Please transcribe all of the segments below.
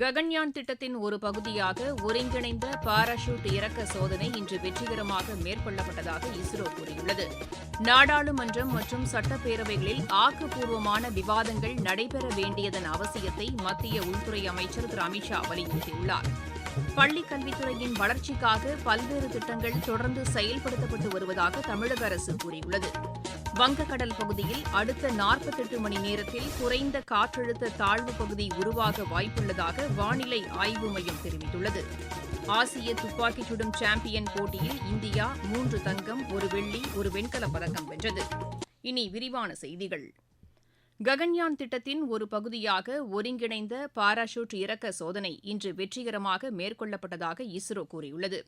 ககன்யான் திட்டத்தின் ஒரு பகுதியாக ஒருங்கிணைந்த பாராசூட் இறக்க சோதனை இன்று வெற்றிகரமாக மேற்கொள்ளப்பட்டதாக இஸ்ரோ கூறியுள்ளது. நாடாளுமன்றம் மற்றும் சட்டப்பேரவைகளில் ஆக்கப்பூர்வமான விவாதங்கள் நடைபெற வேண்டியதன் அவசியத்தை மத்திய உள்துறை அமைச்சர் திரு அமித்ஷா வலியுறுத்தியுள்ளார். பள்ளிக் கல்வித்துறையின் வளர்ச்சிக்காக பல்வேறு திட்டங்கள் தொடர்ந்து செயல்படுத்தப்பட்டு வருவதாக தமிழக அரசு கூறியுள்ளது. வங்கக்கடல் பகுதியில் அடுத்த நாற்பத்தெட்டு மணி நேரத்தில் குறைந்த காற்றழுத்த தாழ்வு பகுதி உருவாக வாய்ப்புள்ளதாக வானிலை ஆய்வு மையம் தெரிவித்துள்ளது. ஆசிய துப்பாக்கிச் சுடும் சாம்பியன் போட்டியில் இந்தியா மூன்று தங்கம் ஒரு வெள்ளி ஒரு வெண்கலப் பதக்கம் வென்றது. இனி விரிவான செய்திகள். ககன்யான் திட்டத்தின் ஒரு பகுதியாக ஒருங்கிணைந்த பாராசூட் இறக்க சோதனை இன்று வெற்றிகரமாக மேற்கொள்ளப்பட்டதாக இஸ்ரோ கூறியுள்ளது.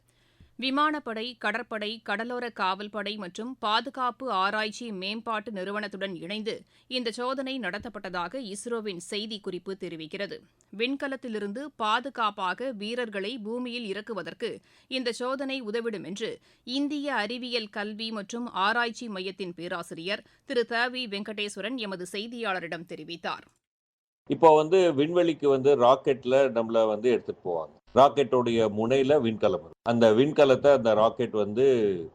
விமானப்படை கடற்படை கடலோர காவல்படை மற்றும் பாதுகாப்பு ஆராய்ச்சி மேம்பாட்டு நிறுவனத்துடன் இணைந்து இந்த சோதனை நடத்தப்பட்டதாக இஸ்ரோவின் செய்திக்குறிப்பு தெரிவிக்கிறது. விண்கலத்திலிருந்து பாதுகாப்பாக வீரர்களை பூமியில் இறக்குவதற்கு இந்த சோதனை உதவிடும் என்று இந்திய அறிவியல் கல்வி மற்றும் ஆராய்ச்சி மையத்தின் பேராசிரியர் திரு த வி வெங்கடேஸ்வரன் எமது செய்தியாளரிடம் தெரிவித்தார். இப்போ வந்து விண்வெளிக்கு வந்து ராக்கெட்ல நம்மள வந்து எடுத்துட்டு போவாங்க. ராக்கெட்டோடைய முனையில விண்கலம் அந்த விண்கலத்தை அந்த ராக்கெட் வந்து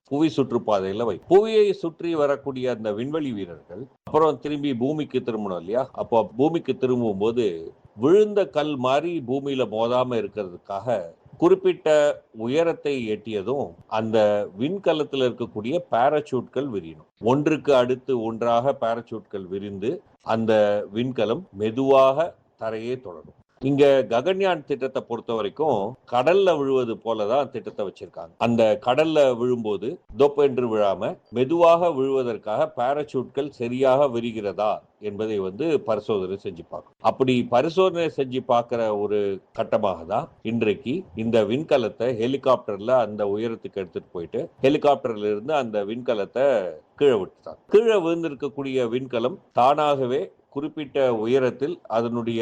புவி சுற்றுப்பாதையில வை புவியை சுற்றி வரக்கூடிய அந்த விண்வெளி வீரர்கள் அப்புறம் திரும்பி பூமிக்கு திரும்பணும் இல்லையா? அப்போ பூமிக்கு திரும்பும் போது விழுந்த கல் மாதிரி பூமியில மோதாம இருக்கிறதுக்காக குறிப்பிட்ட உயரத்தை எட்டியதும் அந்த விண்கலத்தில் இருக்கக்கூடிய பாராசூட்கள் விரியணும். ஒன்றுக்கு அடுத்து ஒன்றாக பாராசூட்கள் விரிந்து அந்த விண்கலம் மெதுவாக தரையே தொடரும். இங்க ககன்யான் திட்டத்தை பொறுத்த வரைக்கும் கடல்ல விழுவது போலதான் திட்டத்தை வச்சிருக்காங்க. அந்த கடல்ல விழும்போது தொப்பென்று விழாம மெதுவாக விழுவதற்காக பாராசூட்கள் சரியாக விரிகிறதா என்பதை வந்து பரிசோதனை செஞ்சு பார்க்கும் அப்படி பரிசோதனை செஞ்சு பார்க்கிற ஒரு கட்டமாக தான் இன்றைக்கு இந்த விண்கலத்தை ஹெலிகாப்டர்ல அந்த உயரத்துக்கு எடுத்துட்டு போயிட்டு ஹெலிகாப்டர்ல இருந்து அந்த விண்கலத்தை கீழே விட்டுட்டாங்க. கீழே விழுந்திருக்கக்கூடிய விண்கலம் தானாகவே குறிப்பிட்ட உயரத்தில் அதனுடைய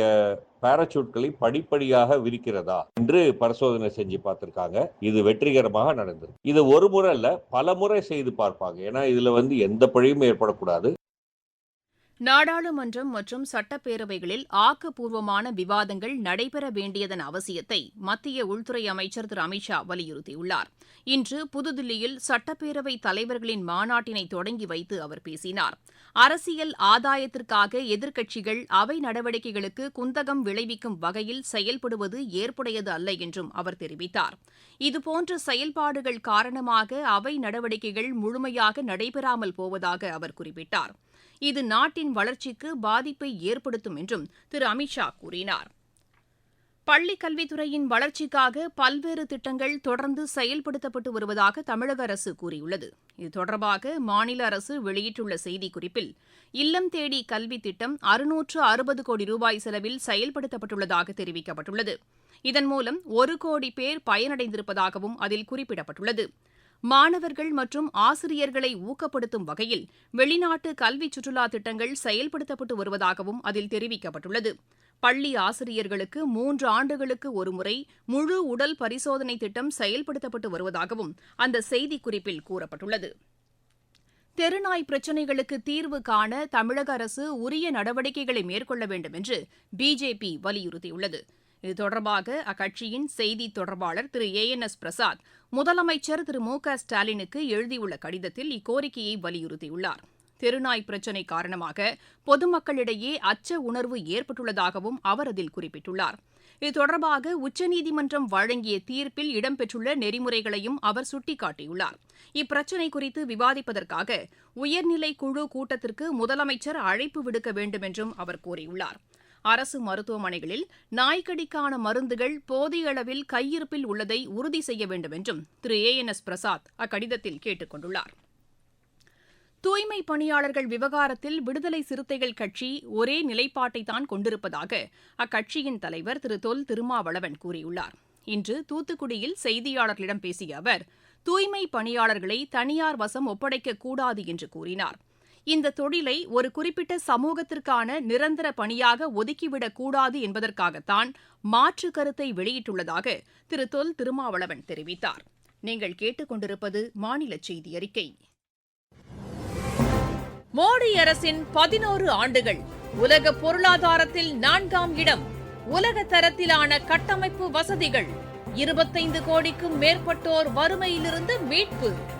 பாராசூட்களை படிப்படியாக விரிக்கிறதா என்று பரிசோதனை செஞ்சு பார்த்திருக்காங்க. இது வெற்றிகரமாக நடந்தது இது ஒரு முறை இல்ல பல முறை செய்து பார்ப்பாங்க. ஏன்னா இதுல வந்து எந்த பழியும் ஏற்படக்கூடாது. நாடாளுமன்றம் மற்றும் சட்டப்பேரவைகளில் ஆக்கப்பூர்வமான விவாதங்கள் நடைபெற வேண்டியதன் அவசியத்தை மத்திய உள்துறை அமைச்சர் திரு. அமித்ஷா வலியுறுத்தியுள்ளார். இன்று புதுதில்லியில் சட்டப்பேரவை தலைவர்களின் மாநாட்டினை தொடங்கி வைத்து அவர் பேசினார். அரசியல் ஆதாயத்திற்காக எதிர்க்கட்சிகள் அவை நடவடிக்கைகளுக்கு குந்தகம் விளைவிக்கும் வகையில் செயல்படுவது ஏற்புடையது அல்ல என்றும் அவர் தெரிவித்தார். இதுபோன்ற செயல்பாடுகள் காரணமாக அவை நடவடிக்கைகள் முழுமையாக நடைபெறாமல் போவதாக அவர் குறிப்பிட்டார். இது நாட்டின் வளர்ச்சிக்கு பாதிப்பை ஏற்படுத்தும் என்றும் திரு அமித்ஷா கூறினார். பள்ளிக் கல்வித்துறையின் வளர்ச்சிக்காக பல்வேறு திட்டங்கள் தொடர்ந்து செயல்படுத்தப்பட்டு வருவதாக தமிழக அரசு கூறியுள்ளது. இது தொடர்பாக மாநில அரசு வெளியிட்டுள்ள செய்திக்குறிப்பில் இல்லம் தேடி கல்வி திட்டம் அறுநூற்று அறுபது கோடி ரூபாய் செலவில் செயல்படுத்தப்பட்டுள்ளதாக தெரிவிக்கப்பட்டுள்ளது. இதன் மூலம் ஒரு கோடி பேர் பயனடைந்திருப்பதாகவும் அதில் குறிப்பிடப்பட்டுள்ளது. மாணவர்கள் மற்றும் ஆசிரியர்களை ஊக்கப்படுத்தும் வகையில் வெளிநாட்டு கல்வி சுற்றுலா திட்டங்கள் செயல்படுத்தப்பட்டு வருவதாகவும் அதில் தெரிவிக்கப்பட்டுள்ளது. பள்ளி ஆசிரியர்களுக்கு மூன்று ஆண்டுகளுக்கு ஒருமுறை முழு உடல் பரிசோதனை திட்டம் செயல்படுத்தப்பட்டு வருவதாகவும் அந்த செய்திக்குறிப்பில் கூறப்பட்டுள்ளது. தெருநாய் பிரச்சினைகளுக்கு தீர்வு காண தமிழக அரசு உரிய நடவடிக்கைகளை மேற்கொள்ள வேண்டும் என்று பிஜேபி வலியுறுத்தியுள்ளது. இது தொடர்பாக அக்கட்சியின் செய்தி தொடர்பாளர் திரு ஏ என் எஸ் பிரசாத் முதலமைச்சர் திரு மு க ஸ்டாலினுக்கு எழுதியுள்ள கடிதத்தில் இக்கோரிக்கையை வலியுறுத்தியுள்ளார். தெருநாய் பிரச்சினை காரணமாக பொதுமக்களிடையே அச்ச உணர்வு ஏற்பட்டுள்ளதாகவும் அவர் அதில் குறிப்பிட்டுள்ளார். இது தொடர்பாக உச்சநீதிமன்றம் வழங்கிய தீர்ப்பில் இடம்பெற்றுள்ள நெறிமுறைகளையும் அவர் சுட்டிக்காட்டியுள்ளார். இப்பிரச்சினை குறித்து விவாதிப்பதற்காக உயர்நிலை குழு கூட்டத்திற்கு முதலமைச்சர் அழைப்பு விடுக்க வேண்டும் என்றும் அவர் கூறியுள்ளார். அரசு மருத்துவமனைகளில் நாய்க்கடிக்கான மருந்துகள் போதிய அளவில் கையிருப்பில் உள்ளதை உறுதி செய்ய வேண்டும் என்றும் திரு ஏ என் எஸ் பிரசாத் அக்கடிதத்தில் கேட்டுக் கொண்டுள்ளார். தூய்மை பணியாளர்கள் விவகாரத்தில் விடுதலை சிறுத்தைகள் கட்சி ஒரே நிலைப்பாட்டை தான் கொண்டிருப்பதாக அக்கட்சியின் தலைவர் திரு தொல் திருமாவளவன் கூறியுள்ளார். இன்று தூத்துக்குடியில் செய்தியாளர்களிடம் பேசிய அவர் தூய்மை பணியாளர்களை தனியார் வசம் ஒப்படைக்கக்கூடாது என்று கூறினார். இந்த தொழிலை ஒரு குறிப்பிட்ட சமூகத்திற்கான நிரந்தர பணியாக ஒதுக்கிவிடக் கூடாது என்பதற்காகத்தான் மாற்று கருத்தை வெளியிட்டுள்ளதாக திரு. தொல் திருமாவளவன் தெரிவித்தார். நீங்கள் கேட்டுக்கொண்டிருப்பது மாநில செய்தி அறிக்கை. மோடி அரசின் பதினோரு ஆண்டுகள் உலக பொருளாதாரத்தில் நான்காம் இடம் உலக தரத்திலான கட்டமைப்பு வசதிகள் இருபத்தைந்து கோடிக்கும் மேற்பட்டோர் வறுமையிலிருந்து மீட்பு.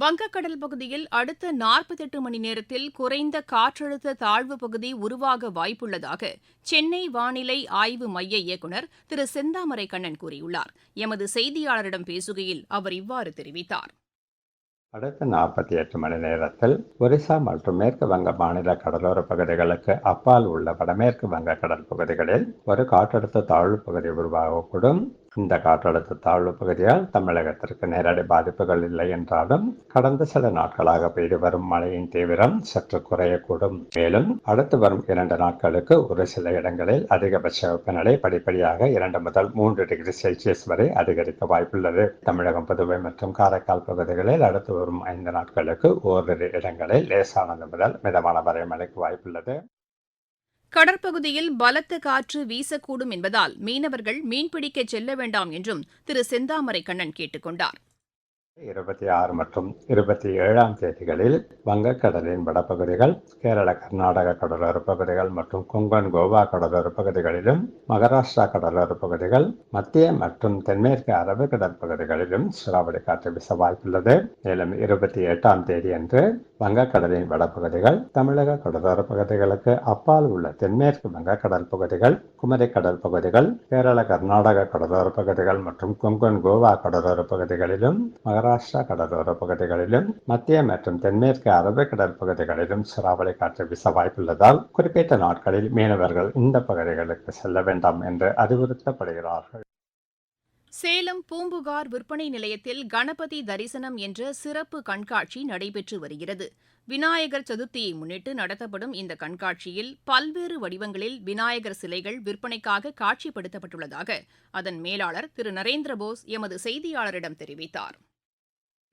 வங்கக்கடல் பகுதியில் அடுத்த நாற்பத்தெட்டு மணி நேரத்தில் குறைந்த காற்றழுத்த தாழ்வு பகுதி உருவாக வாய்ப்புள்ளதாக சென்னை வானிலை ஆய்வு மைய இயக்குநர் திரு செந்தாமரை கண்ணன் கூறியுள்ளார். எமது செய்தியாளரிடம் பேசுகையில் அவர் இவ்வாறு தெரிவித்தார். அடுத்த நாற்பத்தி எட்டு மணி நேரத்தில் ஒரிசா மற்றும் மேற்கு வங்க மாநில கடலோர பகுதிகளுக்கு அப்பால் உள்ள வடமேற்கு வங்க கடல் பகுதிகளில் ஒரு காற்றழுத்த தாழ்வு பகுதி உருவாகக்கூடும். இந்த காற்றழுத்த தாழ்வு பகுதியால் தமிழகத்திற்கு நேரடி பாதிப்புகள் இல்லை என்றாலும் கடந்த சில நாட்களாக பெய்து வரும் மழையின் தீவிரம் சற்று குறையக்கூடும். மேலும் அடுத்து வரும் இரண்டு நாட்களுக்கு ஒரு சில இடங்களில் அதிகபட்ச வெப்பநிலை படிப்படியாக இரண்டு முதல் மூன்று டிகிரி செல்சியஸ் வரை அதிகரிக்க வாய்ப்புள்ளது. தமிழகம் புதுவை மற்றும் காரைக்கால் பகுதிகளில் அடுத்து வரும் ஐந்து நாட்களுக்கு ஓரிரு இடங்களில் லேசானது முதல் மிதமான வரை மழைக்கு வாய்ப்புள்ளது. கடற்பகுதியில் பலத்த காற்று வீசக்கூடும் என்பதால் மீனவர்கள் மீன்பிடிக்க செல்ல வேண்டாம் என்றும் திரு செந்தாமரை கண்ணன் கேட்டுக் கொண்டார். இருபத்தி ஆறு மற்றும் இருபத்தி ஏழாம் தேதிகளில் வங்கக்கடலின் வடப்பகுதிகள் கேரள கர்நாடக கடலோர பகுதிகள் மற்றும் கொங்கன் கோவா கடலோர பகுதிகளிலும் மகாராஷ்டிரா கடலோர பகுதிகள் மத்திய மற்றும் தென்மேற்கு அரபு கடற்பகுதிகளிலும் சூறாவளி காற்று வீச வாய்ப்புள்ளது. மேலும் இருபத்தி எட்டாம் தேதி அன்று வங்கக்கடலின் வடபகுதிகள் தமிழக கடலோர பகுதிகளுக்கு அப்பால் உள்ள தென்மேற்கு வங்கக்கடல் பகுதிகள் குமரி கடல் பகுதிகள் கேரள கர்நாடக கடலோர பகுதிகள் மற்றும் கொங்கன் கோவா கடலோர பகுதிகளிலும் மகாராஷ்டிரா கடலோர பகுதிகளிலும் மத்திய மற்றும் தென்மேற்கு அரபிக்கடல் கடல் பகுதிகளிலும் சூறாவளி காற்று வீச வாய்ப்புள்ளதால் குறிப்பிட்ட நாட்களில் மீனவர்கள் இந்த பகுதிகளுக்கு செல்ல வேண்டாம் என்று அறிவுறுத்தப்படுகிறார்கள். சேலம் பூம்புகார் விற்பனை நிலையத்தில் கணபதி தரிசனம் என்ற சிறப்பு கண்காட்சி நடைபெற்று வருகிறது. விநாயகர் சதுர்த்தியை முன்னிட்டு நடத்தப்படும் இந்த கண்காட்சியில் பல்வேறு வடிவங்களில் விநாயகர் சிலைகள் விற்பனைக்காக காட்சிப்படுத்தப்பட்டுள்ளதாக அதன் மேலாளர் திரு. நரேந்திர போஸ் எமது செய்தியாளரிடம் தெரிவித்தார்.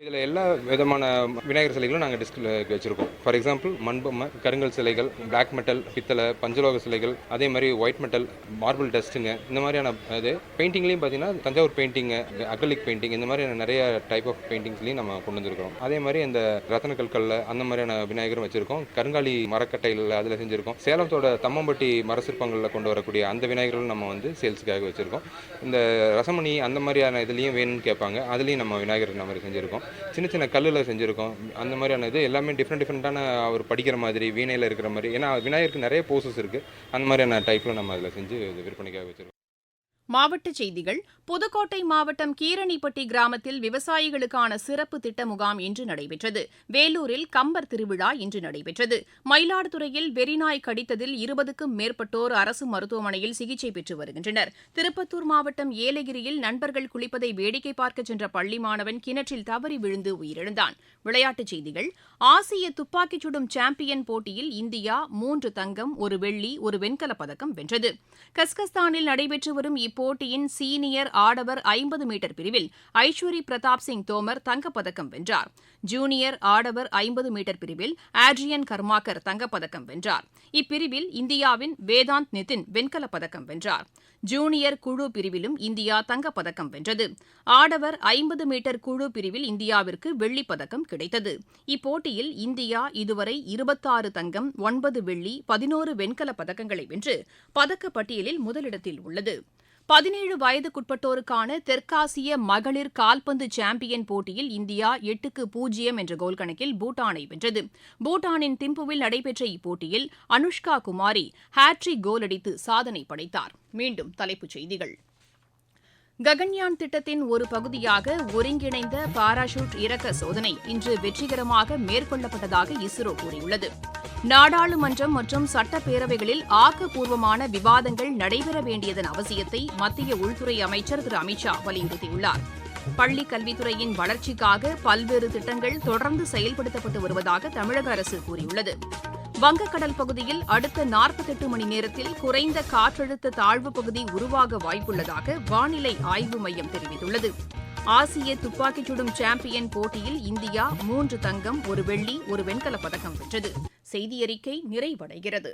இதில் எல்லா விதமான விநாயகர் சிலைகளும் நாங்கள் டிஸ்கில் வச்சுருக்கோம். ஃபார் எக்ஸாம்பிள் மண்பொம்மை கருங்கல் சிலைகள் பிளாக் மெட்டல் பித்தளை பஞ்சலோக சிலைகள் அதே மாதிரி ஒயிட் மெட்டல் மார்பிள் டஸ்ட்டுங்க இந்த மாதிரியான இது பெயிண்டிங்லேயும் பார்த்தீங்கன்னா தஞ்சாவூர் பெயிண்டிங்கு அக்ரலிக் பெயிண்டிங் இந்த மாதிரியான நிறைய டைப் ஆஃப் பெயிண்டிங்ஸ்லையும் நம்ம கொண்டு வந்திருக்கிறோம். அதே மாதிரி இந்த ரத்தன கற்கல்ல அந்த மாதிரியான விநாயகரும் வச்சுருக்கோம். கருங்காலி மரக்கட்டையில் அதில் செஞ்சுருக்கோம். சேலத்தோட தம்மம்பட்டி மரசிற்பங்களில் கொண்டு வரக்கூடிய அந்த விநாயகர்களும் நம்ம வந்து சேல்ஸுக்காக வச்சுருக்கோம். இந்த ரசமணி அந்த மாதிரியான இதுலேயும் வேணும்னு கேட்பாங்க. அதுலேயும் நம்ம விநாயகர் நம்ம செஞ்சுருக்கோம். சின்ன சின்ன கல்லில் செஞ்சுருக்கோம். அந்த மாதிரியான இது எல்லாமே டிஃப்ரெண்ட் டிஃப்ரெண்ட்டான அவர் படிக்கிற மாதிரி வீணையில் இருக்கிற மாதிரி. ஏன்னா விநாயகருக்கு நிறைய போசஸ் இருக்குது அந்த மாதிரியான டைப்பில் நம்ம அதில் செஞ்சு விற்பனைக்காக வச்சுருக்கோம். மாவட்டச் செய்திகள். புதுக்கோட்டை மாவட்டம் கீரணிப்பட்டி கிராமத்தில் விவசாயிகளுக்கான சிறப்பு திட்ட முகாம் இன்று நடைபெற்றது. வேலூரில் கம்பர் திருவிழா இன்று நடைபெற்றது. மயிலாடுதுறையில் வெறிநாய் கடித்ததில் இருபதுக்கும் மேற்பட்டோர் அரசு மருத்துவமனையில் சிகிச்சை பெற்று வருகின்றனர். திருப்பத்தூர் மாவட்டம் ஏலகிரியில் நண்பர்கள் குளிப்பதை வேடிக்கை பார்க்க சென்ற பள்ளி மாணவன் கிணற்றில் தவறி விழுந்து உயிரிழந்தான். விளையாட்டுச் செய்திகள். ஆசிய துப்பாக்கிச் சுடும் சாம்பியன் போட்டியில் இந்தியா மூன்று தங்கம் ஒரு வெள்ளி ஒரு வெண்கலப் பதக்கம் வென்றது. கஸ்கஸ்தானில் நடைபெற்று வரும் இப்போட்டியின் சீனியர் ஆடவர் ஐம்பது மீட்டர் பிரிவில் ஐஸ்வரி பிரதாப் சிங் தோமர் தங்கப்பதக்கம் வென்றார். ஜூனியர் ஆடவர் ஐம்பது மீட்டர் பிரிவில் ஆட்ரியன் கர்மாக்கர் தங்கப்பதக்கம் வென்றார். இப்பிரிவில் இந்தியாவின் வேதாந்த் நிதின் வெண்கலப் பதக்கம் வென்றார். ஜூனியர் குழு பிரிவிலும் இந்தியா தங்கப்பதக்கம் வென்றது. ஆடவர் ஐம்பது மீட்டர் குழு பிரிவில் இந்தியாவிற்கு வெள்ளிப்பதக்கம் கிடைத்தது. இப்போட்டியில் இந்தியா இதுவரை இருபத்தாறு தங்கம் ஒன்பது வெள்ளி பதினோரு வெண்கலப் பதக்கங்களை வென்று பதக்கப்பட்டியலில் முதலிடத்தில் உள்ளது. பதினேழு வயதுக்குட்பட்டோருக்கான தெற்காசிய மகளிர் கால்பந்து சாம்பியன் போட்டியில் இந்தியா எட்டுக்கு பூஜ்ஜியம் என்ற கோல் கணக்கில் பூட்டானை வென்றது. பூட்டானின் திம்புவில் நடைபெற்ற இப்போட்டியில் அனுஷ்கா குமாரி ஹாட்ரிக் கோல் அடித்து சாதனை படைத்தார். மீண்டும் தலைப்புச் செய்திகள். ககன்யான் திட்டத்தின் ஒரு பகுதியாக ஒருங்கிணைந்த பாராசூட் இறக்க சோதனை இன்று வெற்றிகரமாக மேற்கொள்ளப்பட்டதாக இஸ்ரோ கூறியுள்ளது. நாடாளுமன்றம் மற்றும் சட்டப்பேரவைகளில் ஆக்கப்பூர்வமான விவாதங்கள் நடைபெற வேண்டியதன் அவசியத்தை மத்திய உள்துறை அமைச்சர் திரு அமித்ஷா வலியுறுத்தியுள்ளார். பள்ளி கல்வித்துறையின் வளர்ச்சிக்காக பல்வேறு திட்டங்கள் தொடர்ந்து செயல்படுத்தப்பட்டு வருவதாக தமிழக அரசு கூறியுள்ளது. வங்கக்கடல் பகுதியில் அடுத்த நாற்பத்தெட்டு மணி நேரத்தில் குறைந்த காற்றழுத்த தாழ்வு பகுதி உருவாக வாய்ப்புள்ளதாக வானிலை ஆய்வு மையம் தெரிவித்துள்ளது. ஆசிய துப்பாக்கிச் சுடும் சாம்பியன் போட்டியில் இந்தியா மூன்று தங்கம் ஒரு வெள்ளி ஒரு வெண்கலப் பதக்கம் வென்றது. செய்தியறிக்கை நிறைவடைகிறது.